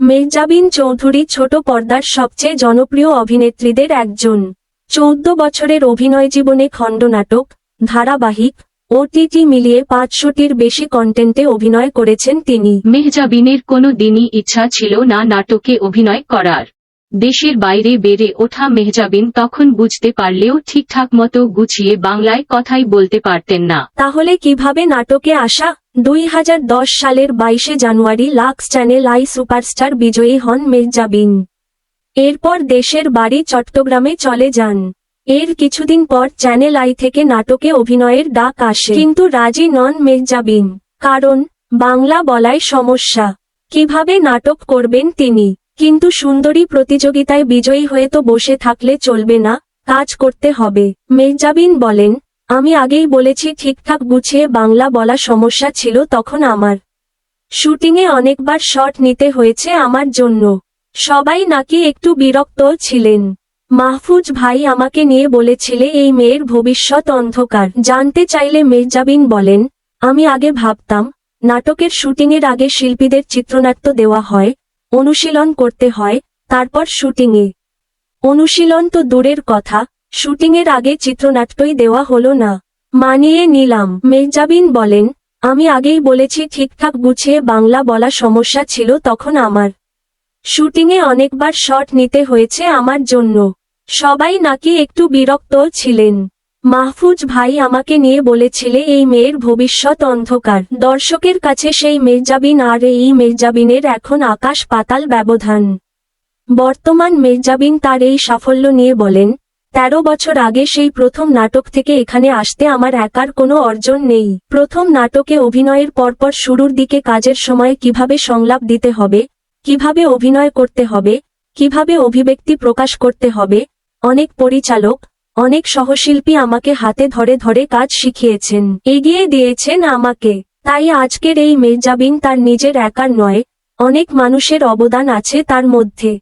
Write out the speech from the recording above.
মেহজাবিন চৌধুরী ছোট পর্দার সবচেয়ে জনপ্রিয় অভিনেত্রীদের একজন। চৌদ্দ বছরের অভিনয় জীবনে খণ্ডনাটক ধারাবাহিক ওটিটি মিলিয়ে পাঁচশোটির বেশি কন্টেন্টে অভিনয় করেছেন তিনি। মেহজাবিনের কোনো দিনই ইচ্ছা ছিল না নাটকে অভিনয় করার। দেশের বাইরে বেড়ে ওঠা মেহজাবিন তখন বুঝতে পারলেও ঠিকঠাক মতো গুছিয়ে বাংলায় কথাই বলতে পারতেন না। তাহলে কীভাবে নাটকে আসা? দুই হাজার দশ সালের বাইশে জানুয়ারি লাক্স চ্যানেল আই সুপারস্টার বিজয়ী হন মেহজাবিন এরপর দেশের বাড়ি চট্টগ্রামে চলে যান। এর কিছুদিন পর চ্যানেল আই থেকে নাটকে অভিনয়ের ডাক আসে। কিন্তু রাজি নন মেহজাবিন কারণ বাংলা বলায় সমস্যা। কীভাবে নাটক করবেন তিনি? কিন্তু সুন্দরী প্রতিযোগিতায় বিজয়ী হয়ে তো বসে থাকলে চলবে না, কাজ করতে হবে। মেহজাবিন বলেন আমি আগেই বলেছি, ঠিকঠাক গুছিয়ে বাংলা বলা সমস্যা ছিল তখন আমার। শুটিংয়ে অনেকবার শট নিতে হয়েছে আমার জন্য। সবাই নাকি একটু বিরক্ত ছিলেন। মাহফুজ ভাই আমাকে নিয়ে বলেছিলে, এই মেয়ের ভবিষ্যৎ অন্ধকার। জানতে চাইলে মেহজাবিন বলেন, আমি আগে ভাবতাম, নাটকের শুটিংয়ের আগে শিল্পীদের চিত্রনাট্য দেওয়া হয়, অনুশীলন করতে হয়, তারপর শুটিংয়ে। অনুশীলন তো দূরের কথা শুটিংয়ের আগে চিত্রনাট্যই দেওয়া হলো না। মানিয়ে নিলাম, মেহজাবিন বলেন, আমি আগেই বলেছি ঠিকঠাক গুছিয়ে বাংলা বলা সমস্যা ছিল তখন আমার। শুটিংয়ে অনেকবার শট নিতে হয়েছে আমার জন্য। সবাই নাকি একটু বিরক্ত ছিলেন। মাহফুজ ভাই আমাকে নিয়ে বলেছিলে এই মেয়ের ভবিষ্যৎ অন্ধকার। দর্শকের কাছে সেই মেহজাবিন আর এই মেহজাবিনের এখন আকাশ পাতাল ব্যবধান। বর্তমান মেহজাবিন তার এই সাফল্য নিয়ে বলেন তেরো বছর আগে সেই প্রথম নাটক থেকে এখানে আসতে আমার একার কোনো অর্জন নেই। প্রথম নাটকে অভিনয়ের পরপর শুরুর দিকে কাজের সময় কীভাবে সংলাপ দিতে হবে, কীভাবে অভিনয় করতে হবে, কীভাবে অভিব্যক্তি প্রকাশ করতে হবে, অনেক পরিচালক, অনেক সহশিল্পী আমাকে হাতে ধরে ধরে কাজ শিখিয়েছেন, এগিয়ে দিয়েছেন আমাকে। তাই আজকের এই মেহজাবিন তার নিজের একার নয়, অনেক মানুষের অবদান আছে তার মধ্যে।